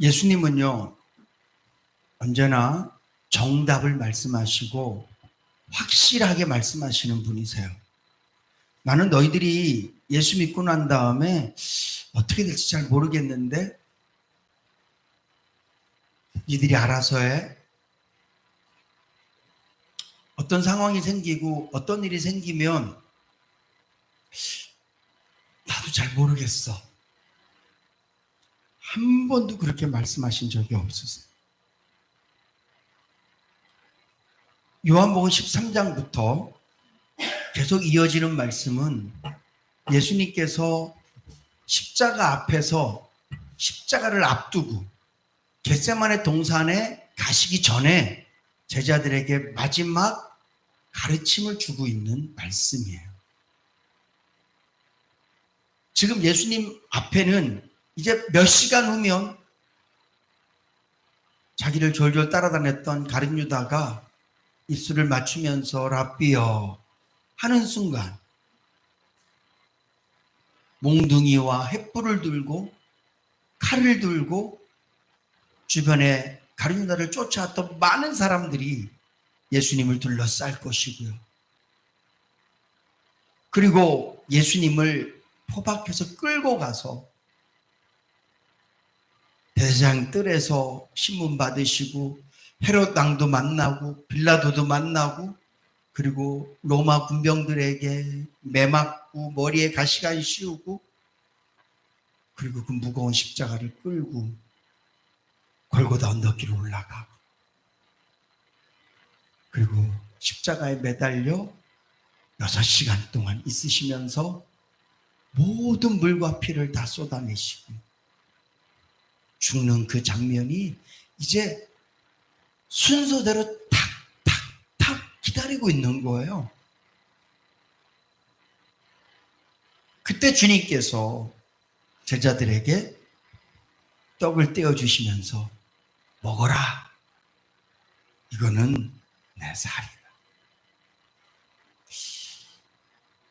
예수님은요, 언제나 정답을 말씀하시고 확실하게 말씀하시는 분이세요. 나는 너희들이 예수 믿고 난 다음에 어떻게 될지 잘 모르겠는데 니들이 알아서 해. 어떤 상황이 생기고 어떤 일이 생기면 나도 잘 모르겠어. 한 번도 그렇게 말씀하신 적이 없으세요. 요한복음 13장부터 계속 이어지는 말씀은 예수님께서 십자가 앞에서 십자가를 앞두고 겟세만의 동산에 가시기 전에 제자들에게 마지막 가르침을 주고 있는 말씀이에요. 지금 예수님 앞에는 이제 몇 시간 후면 자기를 졸졸 따라다녔던 가룟 유다가 입술을 맞추면서 라비어 하는 순간 몽둥이와 횃불을 들고 칼을 들고 주변에 가룟 유다를 쫓아왔던 많은 사람들이 예수님을 둘러쌀 것이고요. 그리고 예수님을 포박해서 끌고 가서 대장 뜰에서 신문 받으시고 헤롯 왕도 만나고 빌라도도 만나고 그리고 로마 군병들에게 매 맞고 머리에 가시관 씌우고 그리고 그 무거운 십자가를 끌고 골고다 언덕길로 올라가고 그리고 십자가에 매달려 여섯 시간 동안 있으시면서 모든 물과 피를 다 쏟아내시고 죽는 그 장면이 이제 순서대로 탁 탁 탁 기다리고 있는 거예요. 그때 주님께서 제자들에게 떡을 떼어주시면서 먹어라. 이거는 내 살이다.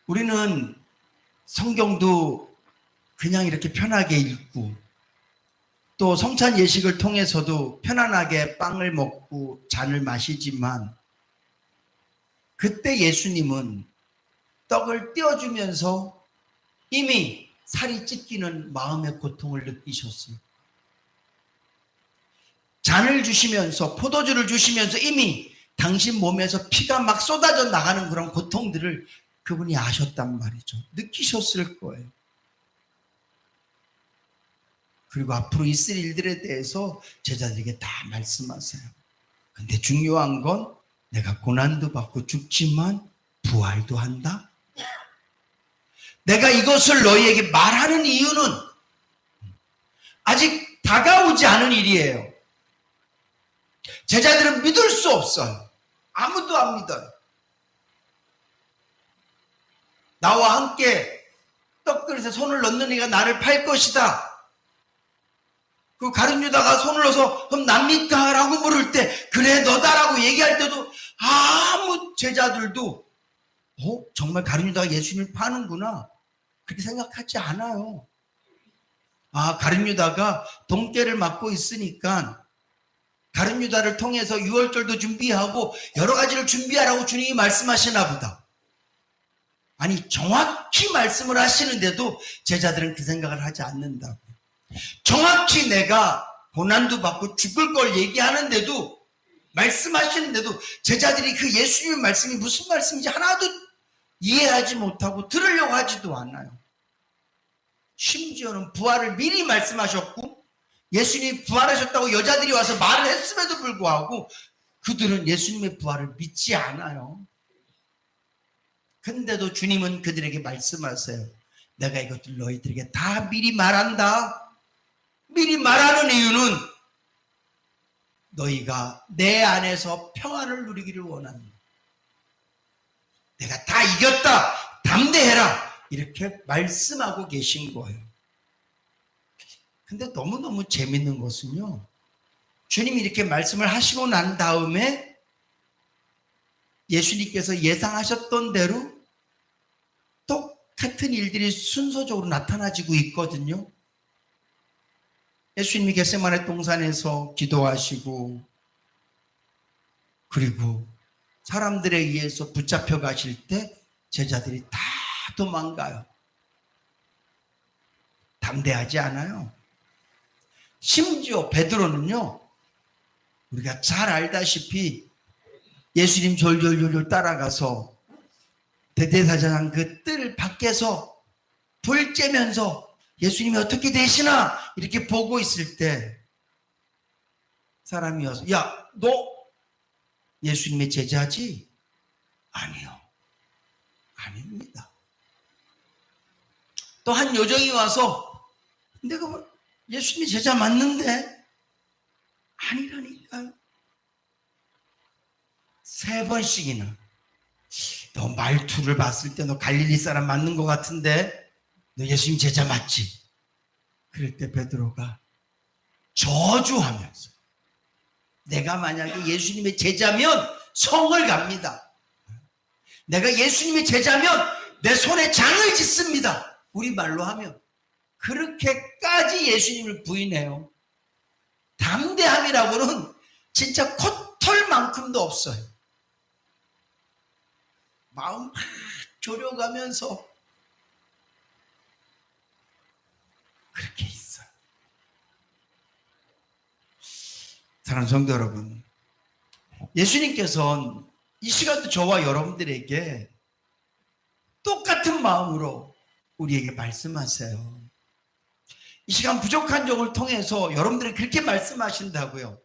우리는 성경도 그냥 이렇게 편하게 읽고 또 성찬 예식을 통해서도 편안하게 빵을 먹고 잔을 마시지만 그때 예수님은 떡을 떼어주면서 이미 살이 찢기는 마음의 고통을 느끼셨어요. 잔을 주시면서 포도주를 주시면서 이미 당신 몸에서 피가 막 쏟아져 나가는 그런 고통들을 그분이 아셨단 말이죠. 느끼셨을 거예요. 그리고 앞으로 있을 일들에 대해서 제자들에게 다 말씀하세요. 근데 중요한 건 내가 고난도 받고 죽지만 부활도 한다. 내가 이것을 너희에게 말하는 이유는 아직 다가오지 않은 일이에요. 제자들은 믿을 수 없어요. 아무도 안 믿어요. 나와 함께 떡그릇에 손을 넣는 이가 나를 팔 것이다. 그 가룟 유다가 손을 넣어서 그럼 납니까? 라고 물을 때 그래 너다라고 얘기할 때도 아무 제자들도 어? 정말 가룟 유다가 예수님을 파는구나 그렇게 생각하지 않아요. 아 가룟 유다가 동계를 맡고 있으니까 가룟 유다를 통해서 유월절도 준비하고 여러 가지를 준비하라고 주님이 말씀하시나 보다. 아니 정확히 말씀을 하시는데도 제자들은 그 생각을 하지 않는다고. 정확히 내가 고난도 받고 죽을 걸 얘기하는데도 말씀하시는데도 제자들이 그 예수님의 말씀이 무슨 말씀인지 하나도 이해하지 못하고 들으려고 하지도 않아요. 심지어는 부활을 미리 말씀하셨고 예수님이 부활하셨다고 여자들이 와서 말을 했음에도 불구하고 그들은 예수님의 부활을 믿지 않아요. 근데도 주님은 그들에게 말씀하세요. 내가 이것들 너희들에게 다 미리 말한다. 미리 말하는 이유는 너희가 내 안에서 평안을 누리기를 원한다. 내가 다 이겼다. 담대해라. 이렇게 말씀하고 계신 거예요. 근데 너무너무 재밌는 것은요. 주님이 이렇게 말씀을 하시고 난 다음에 예수님께서 예상하셨던 대로 똑같은 일들이 순서적으로 나타나지고 있거든요. 예수님이 겟세마네 동산에서 기도하시고 그리고 사람들에 의해서 붙잡혀 가실 때 제자들이 다 도망가요. 담대하지 않아요. 심지어 베드로는요. 우리가 잘 알다시피 예수님 졸졸졸졸 따라가서 대대사장 그 뜰 밖에서 불 쬐면서 예수님이 어떻게 되시나 이렇게 보고 있을 때 사람이 와서 야 너 예수님의 제자지? 아니요. 아닙니다. 또 한 요정이 와서 내가 뭐 예수님의 제자 맞는데 아니라니까요. 세 번씩이나 너 말투를 봤을 때 너 갈릴리 사람 맞는 것 같은데 너 예수님 제자 맞지? 그럴 때 베드로가 저주하면서 내가 만약에 예수님의 제자면 성을 갑니다. 내가 예수님의 제자면 내 손에 장을 짓습니다. 우리 말로 하면 그렇게까지 예수님을 부인해요. 담대함이라고는 진짜 콧털만큼도 없어요. 마음 막 졸여가면서 그렇게 있어요. 사랑하는 성도 여러분, 예수님께서는 이 시간도 저와 여러분들에게 똑같은 마음으로 우리에게 말씀하세요. 이 시간 부족한 점을 통해서 여러분들이 그렇게 말씀하신다고요.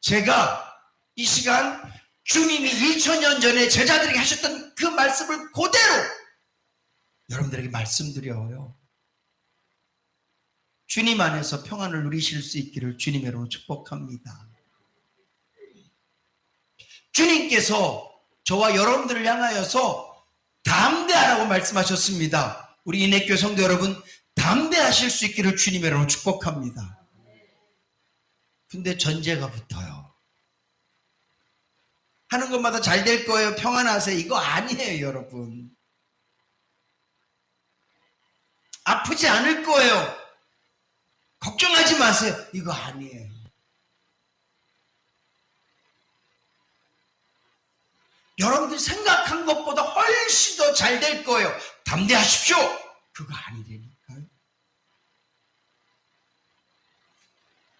제가 이 시간 주님이 2000년 전에 제자들에게 하셨던 그 말씀을 그대로 여러분들에게 말씀드려요. 주님 안에서 평안을 누리실 수 있기를 주님의 이름으로 축복합니다. 주님께서 저와 여러분들을 향하여서 담대하라고 말씀하셨습니다. 우리 인내교 성도 여러분, 담대하실 수 있기를 주님의 이름으로 축복합니다. 근데 전제가 붙어요. 하는 것마다 잘 될 거예요. 평안하세요. 이거 아니에요, 여러분. 아프지 않을 거예요. 걱정하지 마세요. 이거 아니에요. 여러분들이 생각한 것보다 훨씬 더 잘 될 거예요. 담대하십시오. 그거 아니라니까요.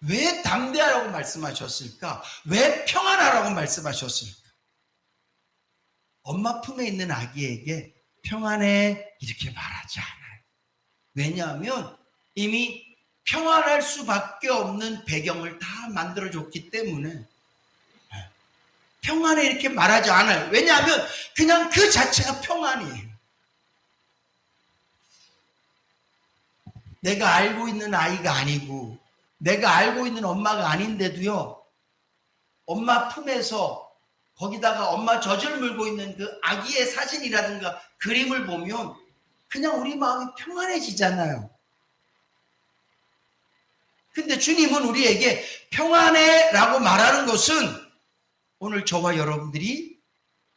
왜 담대하라고 말씀하셨을까? 왜 평안하라고 말씀하셨을까? 엄마 품에 있는 아기에게 평안해 이렇게 말하지 않아요. 왜냐하면 이미 평안할 수밖에 없는 배경을 다 만들어줬기 때문에 평안해 이렇게 말하지 않아요. 왜냐하면 그냥 그 자체가 평안이에요. 내가 알고 있는 아이가 아니고 내가 알고 있는 엄마가 아닌데도요. 엄마 품에서 거기다가 엄마 젖을 물고 있는 그 아기의 사진이라든가 그림을 보면 그냥 우리 마음이 평안해지잖아요. 근데 주님은 우리에게 평안해라고 말하는 것은 오늘 저와 여러분들이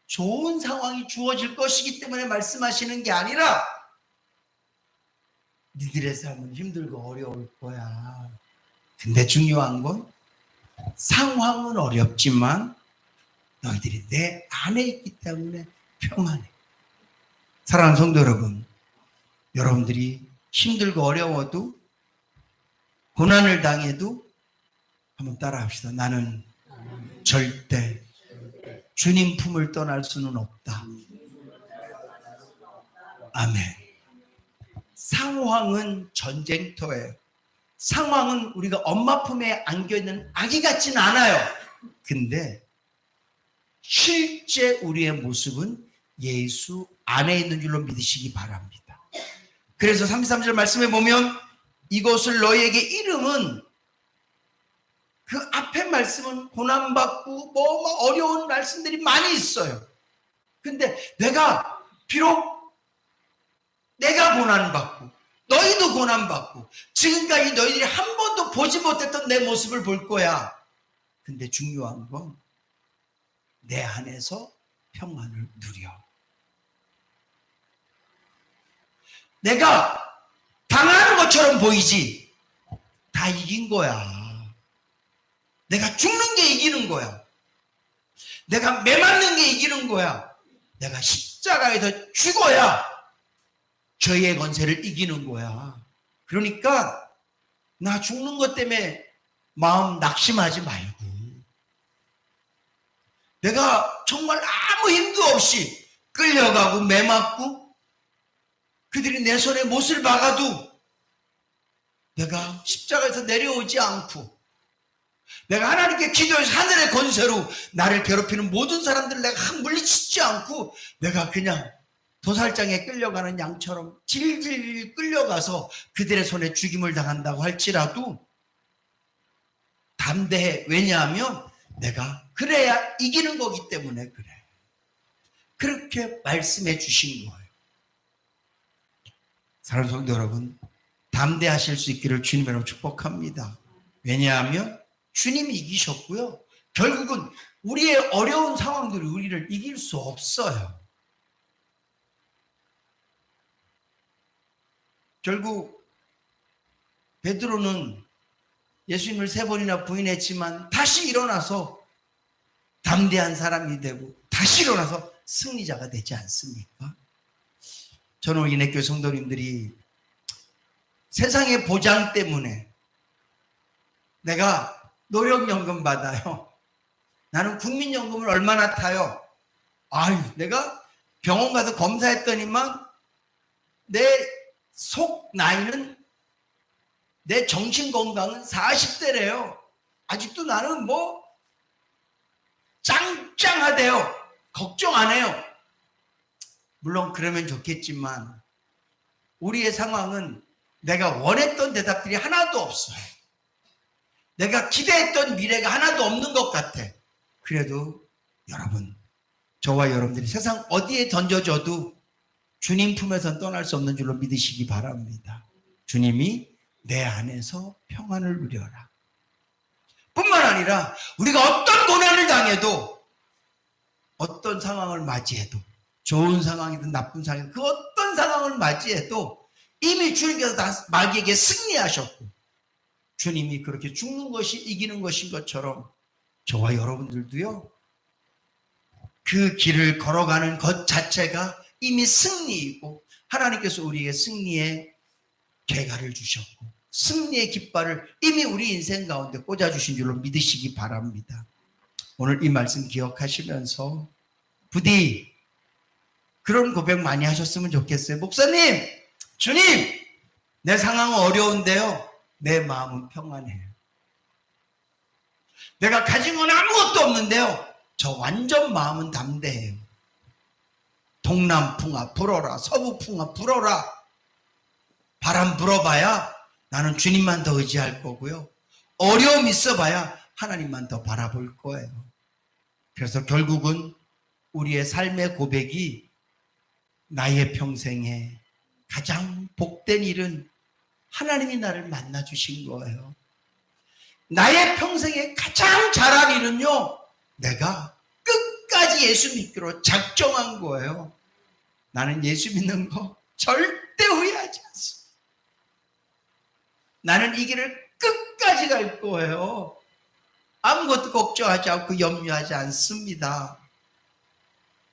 좋은 상황이 주어질 것이기 때문에 말씀하시는 게 아니라 니들의 삶은 힘들고 어려울 거야. 근데 중요한 건 상황은 어렵지만 너희들이 내 안에 있기 때문에 평안해. 사랑하는 성도 여러분, 여러분들이 힘들고 어려워도 고난을 당해도 한번 따라합시다. 나는 절대 주님 품을 떠날 수는 없다. 아멘. 상황은 전쟁터예요. 상황은 우리가 엄마 품에 안겨 있는 아기 같진 않아요. 근데 실제 우리의 모습은 예수 안에 있는 줄로 믿으시기 바랍니다. 그래서 33절 말씀에 보면 이것을 너희에게 이름은 그 앞에 말씀은 고난받고 뭐, 뭐 어려운 말씀들이 많이 있어요. 근데 내가 비록 내가 고난받고 너희도 고난받고 지금까지 너희들이 한 번도 보지 못했던 내 모습을 볼 거야. 근데 중요한 건 내 안에서 평안을 누려. 내가 것처럼 보이지 다 이긴 거야. 내가 죽는 게 이기는 거야. 내가 매맞는 게 이기는 거야. 내가 십자가에서 죽어야 저의 권세를 이기는 거야. 그러니까 나 죽는 것 때문에 마음 낙심하지 말고 내가 정말 아무 힘도 없이 끌려가고 매맞고 그들이 내 손에 못을 박아도 내가 십자가에서 내려오지 않고 내가 하나님께 기도해서 하늘의 권세로 나를 괴롭히는 모든 사람들을 내가 확 물리치지 않고 내가 그냥 도살장에 끌려가는 양처럼 질질 끌려가서 그들의 손에 죽임을 당한다고 할지라도 담대해. 왜냐하면 내가 그래야 이기는 거기 때문에 그래. 그렇게 말씀해 주신 거예요. 사랑하는 성도 여러분, 담대하실 수 있기를 주님으로 축복합니다. 왜냐하면 주님이 이기셨고요. 결국은 우리의 어려운 상황들이 우리를 이길 수 없어요. 결국 베드로는 예수님을 세 번이나 부인했지만 다시 일어나서 담대한 사람이 되고 다시 일어나서 승리자가 되지 않습니까? 저는 인해교 성도님들이 세상의 보장 때문에 내가 노령연금 받아요. 나는 국민연금을 얼마나 타요? 아유, 내가 병원 가서 검사했더니만 내 속 나이는 내 정신 건강은 40대래요. 아직도 나는 뭐 짱짱하대요. 걱정 안 해요. 물론 그러면 좋겠지만 우리의 상황은 내가 원했던 대답들이 하나도 없어요. 내가 기대했던 미래가 하나도 없는 것 같아. 그래도 여러분, 저와 여러분들이 세상 어디에 던져져도 주님 품에선 떠날 수 없는 줄로 믿으시기 바랍니다. 주님이 내 안에서 평안을 누려라. 뿐만 아니라 우리가 어떤 고난을 당해도 어떤 상황을 맞이해도 좋은 상황이든 나쁜 상황이든 그 어떤 상황을 맞이해도 이미 주님께서 다 마귀에게 승리하셨고 주님이 그렇게 죽는 것이 이기는 것인 것처럼 저와 여러분들도요 그 길을 걸어가는 것 자체가 이미 승리이고 하나님께서 우리에게 승리의 개가를 주셨고 승리의 깃발을 이미 우리 인생 가운데 꽂아주신 줄로 믿으시기 바랍니다. 오늘 이 말씀 기억하시면서 부디 그런 고백 많이 하셨으면 좋겠어요. 목사님, 주님, 내 상황은 어려운데요. 내 마음은 평안해요. 내가 가진 건 아무것도 없는데요. 저 완전 마음은 담대해요. 동남풍아 불어라, 서부풍아 불어라. 바람 불어봐야 나는 주님만 더 의지할 거고요. 어려움 있어봐야 하나님만 더 바라볼 거예요. 그래서 결국은 우리의 삶의 고백이 나의 평생에 가장 복된 일은 하나님이 나를 만나 주신 거예요. 나의 평생에 가장 잘한 일은요, 내가 끝까지 예수 믿기로 작정한 거예요. 나는 예수 믿는 거 절대 후회하지 않습니다. 나는 이 길을 끝까지 갈 거예요. 아무것도 걱정하지 않고 염려하지 않습니다.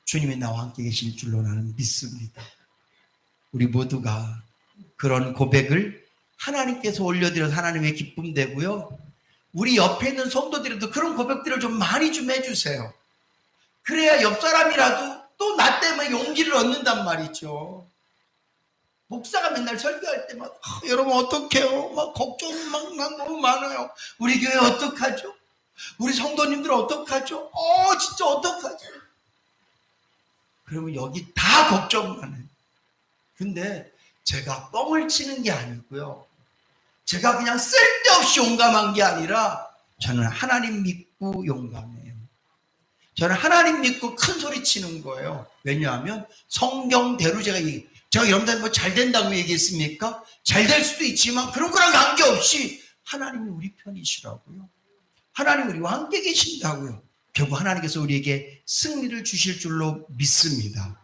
주님이 나와 함께 계실 줄로 나는 믿습니다. 우리 모두가 그런 고백을 하나님께서 올려드려서 하나님의 기쁨 되고요. 우리 옆에 있는 성도들도 그런 고백들을 좀 많이 좀 해주세요. 그래야 옆 사람이라도 또 나 때문에 용기를 얻는단 말이죠. 목사가 맨날 설교할 때마다 아, 여러분 어떡해요? 막 걱정이 막 너무 많아요. 우리 교회 어떡하죠? 우리 성도님들 어떡하죠? 어 진짜 어떡하죠? 그러면 여기 다 걱정만 해요. 근데 제가 뻥을 치는 게 아니고요. 제가 그냥 쓸데없이 용감한 게 아니라 저는 하나님 믿고 용감해요. 저는 하나님 믿고 큰 소리 치는 거예요. 왜냐하면 성경대로 제가 얘기, 제가 여러분들 뭐잘 된다고 얘기했습니까? 잘 될 수도 있지만 그런 거랑 관계없이 하나님이 우리 편이시라고요. 하나님 우리와 함께 계신다고요. 결국 하나님께서 우리에게 승리를 주실 줄로 믿습니다.